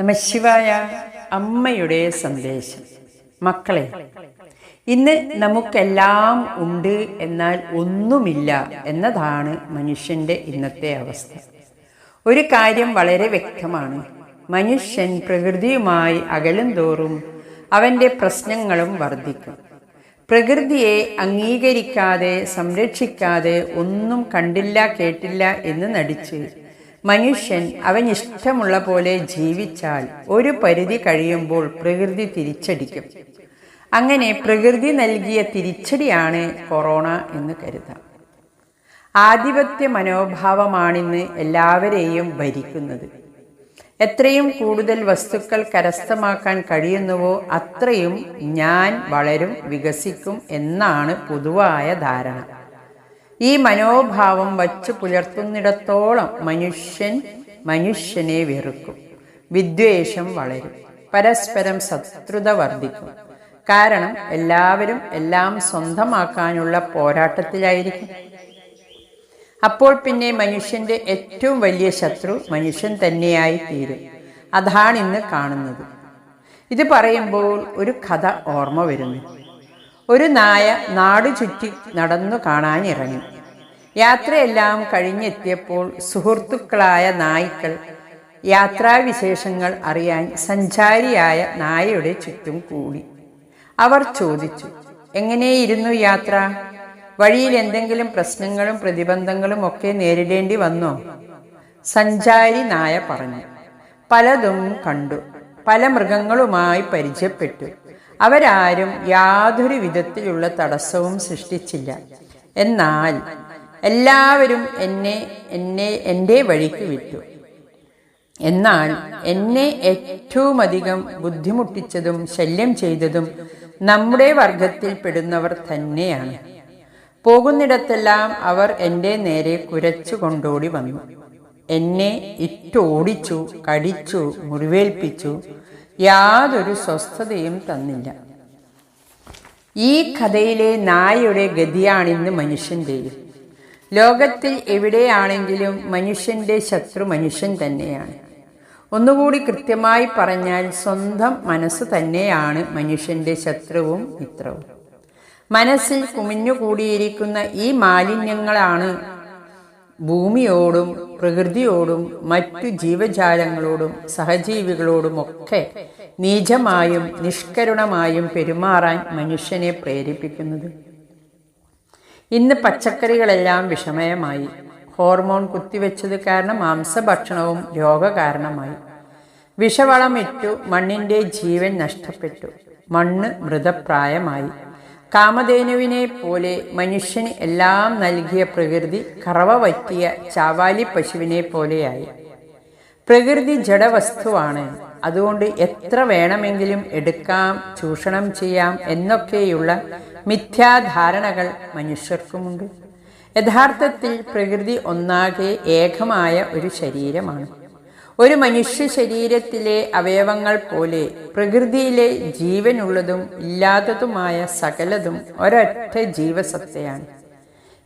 നമശിവായ അമ്മയുടെ സന്ദേശം. മക്കളെ ഇന്ന് നമുക്കെല്ലാം ഉണ്ട് എന്നാൽ ഒന്നുമില്ല എന്നതാണ് മനുഷ്യന്റെ ഇന്നത്തെ അവസ്ഥ. ഒരു കാര്യം വളരെ വ്യക്തമാണ്. മനുഷ്യൻ പ്രകൃതിയുമായി അകലും തോറും അവന്റെ പ്രശ്നങ്ങളും വർദ്ധിക്കും. പ്രകൃതിയെ അംഗീകരിക്കാതെ സംരക്ഷിക്കാതെ ഒന്നും കണ്ടില്ല കേട്ടില്ല എന്ന് നടിച്ച് മനുഷ്യൻ അവൻ ഇഷ്ടമുള്ള പോലെ ജീവിച്ചാൽ ഒരു പരിധി കഴിയുമ്പോൾ പ്രകൃതി തിരിച്ചടിക്കും. അങ്ങനെ പ്രകൃതി നൽകിയ തിരിച്ചടിയാണ് കൊറോണ എന്ന് കരുതാം. ആധിപത്യ മനോഭാവമാണിന്ന് എല്ലാവരെയും ഭരിക്കുന്നത്. എത്രയും കൂടുതൽ വസ്തുക്കൾ കരസ്ഥമാക്കാൻ കഴിയുന്നുവോ അത്രയും ഞാൻ വളരും വികസിക്കും എന്നാണ് പൊതുവായ ധാരണ. ഈ മനോഭാവം വച്ചു പുലർത്തുന്നിടത്തോളം മനുഷ്യൻ മനുഷ്യനെ വെറുക്കും. വിദ്വേഷം വളരും. പരസ്പരം ശത്രുത വർദ്ധിക്കും. കാരണം എല്ലാവരും എല്ലാം സ്വന്തമാക്കാനുള്ള പോരാട്ടത്തിലായിരിക്കും. അപ്പോൾ പിന്നെ മനുഷ്യന്റെ ഏറ്റവും വലിയ ശത്രു മനുഷ്യൻ തന്നെയായി തീരും അതാണ് ഇന്ന് കാണുന്നത്. ഇത് പറയുമ്പോൾ ഒരു കഥ ഓർമ്മ വരുന്നു. ഒരു നായ നാടു ചുറ്റി നടന്നു കാണാനിറങ്ങി. യാത്രയെല്ലാം കഴിഞ്ഞെത്തിയപ്പോൾ സുഹൃത്തുക്കളായ നായ്ക്കൾ യാത്രാവിശേഷങ്ങൾ അറിയാൻ സഞ്ചാരിയായ നായയുടെ ചുറ്റും കൂടി. അവർ ചോദിച്ചു എങ്ങനെയിരുന്നു യാത്ര? വഴിയിൽ എന്തെങ്കിലും പ്രശ്നങ്ങളും പ്രതിബന്ധങ്ങളും ഒക്കെ നേരിടേണ്ടി വന്നോ? സഞ്ചാരി നായ പറഞ്ഞു പലതും കണ്ടു. പല മൃഗങ്ങളുമായി പരിചയപ്പെട്ടു. അവരാരും യാതൊരു വിധത്തിലുള്ള തടസ്സവും സൃഷ്ടിച്ചില്ല. എന്നാൽ എല്ലാവരും എന്നെ എന്നെ എന്റെ വഴിക്ക് വിട്ടു. എന്നാൽ എന്നെ ഏറ്റവും അധികം ബുദ്ധിമുട്ടിച്ചതും ശല്യം ചെയ്തതും നമ്മുടെ വർഗത്തിൽപ്പെടുന്നവർ തന്നെയാണ്. പോകുന്നിടത്തെല്ലാം അവർ എന്റെ നേരെ കുരച്ചു കൊണ്ടോടി വന്നു. എന്നെ ഇട്ടോടിച്ചു കടിച്ചു മുറിവേൽപ്പിച്ചു യാതൊരു സ്വസ്ഥതയും തന്നില്ല. ഈ കഥയിലെ നായയുടെ ഗതിയാണിന്ന് മനുഷ്യന്റെയും ലോകത്തിൽ എവിടെയാണെങ്കിലും മനുഷ്യന്റെ ശത്രു മനുഷ്യൻ തന്നെയാണ്. ഒന്നുകൂടി കൃത്യമായി പറഞ്ഞാൽ സ്വന്തം മനസ്സ് തന്നെയാണ് മനുഷ്യന്റെ ശത്രുവും മിത്രവും. മനസ്സിൽ കുമിഞ്ഞുകൂടിയിരിക്കുന്ന ഈ മാലിന്യങ്ങളാണ് ഭൂമിയോടും പ്രകൃതിയോടും മറ്റു ജീവജാലങ്ങളോടും സഹജീവികളോടുമൊക്കെ നീചമായും നിഷ്കരുണമായും പെരുമാറാൻ മനുഷ്യനെ പ്രേരിപ്പിക്കുന്നത്. ഇന്ന് പച്ചക്കറികളെല്ലാം വിഷമയമായി. ഹോർമോൺ കുത്തിവെച്ചത് കാരണം മാംസഭക്ഷണവും രോഗകാരണമായി. വിഷവളമിട്ടു മണ്ണിന്റെ ജീവൻ നഷ്ടപ്പെട്ടു. മണ്ണ് മൃതപ്രായമായി. കാമധേനുവിനെ പോലെ മനുഷ്യന് എല്ലാം നൽകിയ പ്രകൃതി കറവ വറ്റിയ ചാവാലി പശുവിനെ പോലെയായി പ്രകൃതി ജഡവസ്തുവാണ്. അതുകൊണ്ട് എത്ര വേണമെങ്കിലും എടുക്കാം ചൂഷണം ചെയ്യാം എന്നൊക്കെയുള്ള മിഥ്യാധാരണകൾ മനുഷ്യർക്കുമുണ്ട്. യഥാർത്ഥത്തിൽ പ്രകൃതി ഒന്നാകെ ഏകമായ ഒരു ശരീരമാണ്. ഒരു മനുഷ്യ ശരീരത്തിലെ അവയവങ്ങൾ പോലെ പ്രകൃതിയിലെ ജീവനുള്ളതും ഇല്ലാത്തതുമായ സകലതും ഒരൊറ്റ ജീവസത്തയാണ്.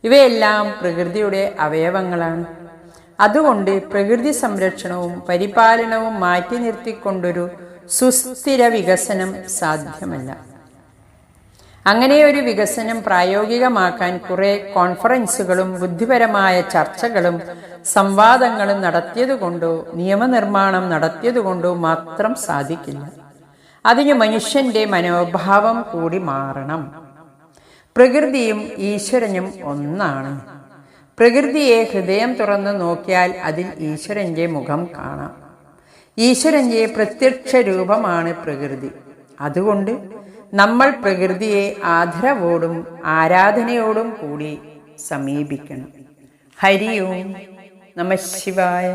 ഇവയെല്ലാം പ്രകൃതിയുടെ അവയവങ്ങളാണ്. അതുകൊണ്ട് പ്രകൃതി സംരക്ഷണവും പരിപാലനവും മാറ്റി നിർത്തിക്കൊണ്ടൊരു സുസ്ഥിര വികസനം സാധ്യമല്ല. അങ്ങനെ ഒരു വികസനം പ്രായോഗികമാക്കാൻ കുറെ കോൺഫറൻസുകളും ബുദ്ധിപരമായ ചർച്ചകളും സംവാദങ്ങളും നടത്തിയതുകൊണ്ടോ നിയമനിർമ്മാണം നടത്തിയതുകൊണ്ടോ മാത്രം സാധിക്കില്ല. അതിന് മനുഷ്യന്റെ മനോഭാവം കൂടി മാറണം. പ്രകൃതിയും ഈശ്വരനും ഒന്നാണ്. പ്രകൃതിയെ ഹൃദയം തുറന്ന് നോക്കിയാൽ അതിൽ ഈശ്വരന്റെ മുഖം കാണാം. ഈശ്വരന്റെ പ്രത്യക്ഷ രൂപമാണ് പ്രകൃതി. അതുകൊണ്ട് നമ്മൾ പ്രകൃതിയെ ആദരവോടും ആരാധനയോടും കൂടി സമീപിക്കണം. ഹരി ഓം നമ ശിവായ.